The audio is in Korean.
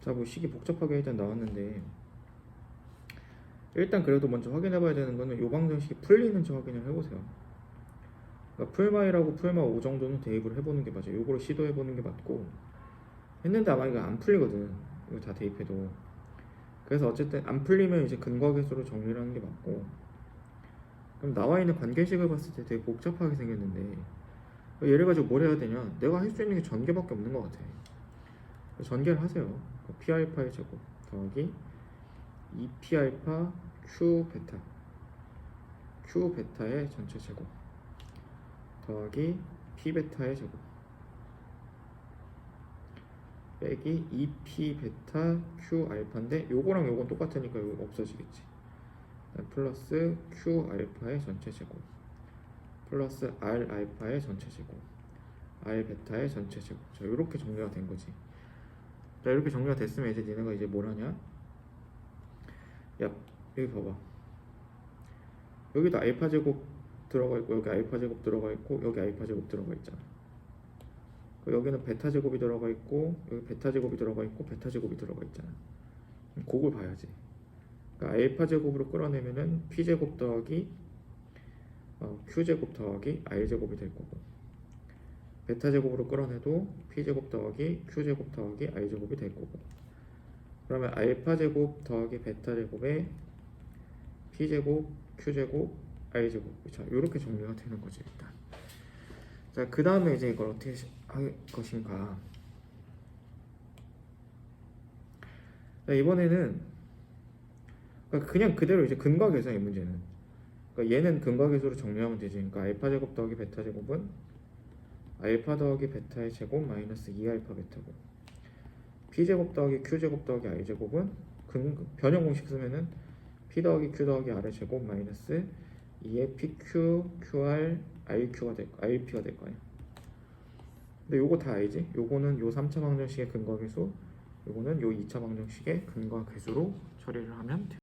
자, 뭐 식이 복잡하게 일단 나왔는데 일단 그래도 먼저 확인해 봐야 되는 거는 요 방정식이 풀리는지 확인을 해보세요. 그러니까 풀마이라고 풀마 5 정도는 대입을 해보는 게 맞아요. 요거를 시도해 보는 게 맞고 했는데 아마 이거 안 풀리거든. 이거 다 대입해도. 그래서 어쨌든 안 풀리면 이제 근거계수로 정리를 하는 게 맞고 그럼 나와 있는 관계식을 봤을 때 되게 복잡하게 생겼는데 예를 가지고 뭘 해야 되냐 내가 할 수 있는 게 전개밖에 없는 것 같아 전개를 하세요. P 알파의 제곱 더하기 2p 알파 q 베타. Q 베타의 전체 제곱 더하기 p 베타의 제곱 빼기 2p 베타 q 알파인데 요거랑 요건 똑같으니까 이거 없어지겠지. 플러스 q 알파의 전체 제곱 플러스 r 알파의 전체 제곱 r 베타의 전체 제곱. 자 이렇게 정리가 된 거지 자 이렇게 정리가 됐으면 이제 니네가 이제 뭘 하냐? 야 여기 봐봐. 여기도 알파 제곱 들어가 있고 여기 알파 제곱 들어가 있고 여기 알파 제곱 들어가 있잖아. 그 여기는 베타 제곱이 들어가 있고 여기 베타 제곱이 들어가 있고 베타 제곱이 들어가 있잖아. 그걸 봐야지. 그러니까 알파 제곱으로 끌어내면은 p 제곱 더하기 어, q 제곱 더하기 r 제곱이 될 거고 베타 제곱으로 끌어내도 p 제곱 더하기 q 제곱 더하기 r 제곱이 될 거고. 그러면 알파 제곱 더하기 베타 제곱에 p 제곱 q 제곱 r 제곱. 자 이렇게 정리가 되는 거지 일단. 자그 다음에 이제 이걸 어떻게 시- 할 것인가. 자, 이번에는 그러니까 그냥 그대로 이제 근과 계산 이 문제는. 그러니까 얘는 근과 계수로 정리하면 되지. 그러니까 알파 제곱 더하기 베타 제곱은 알파 더하기 베타의 제곱 마이너스 2알파 베타고 p 제곱 더하기 q 제곱 더하기 r 제곱은 근 변형 공식 쓰면은 p 더하기 q 더하기 r의 제곱 마이너스 2의 pq qr rq가 될 거, rp가 될 거야. 근데 요거 다 알지? 요거는 요 3차 방정식의 근과 계수, 요거는 요 2차 방정식의 근과 계수로 처리를 하면 돼.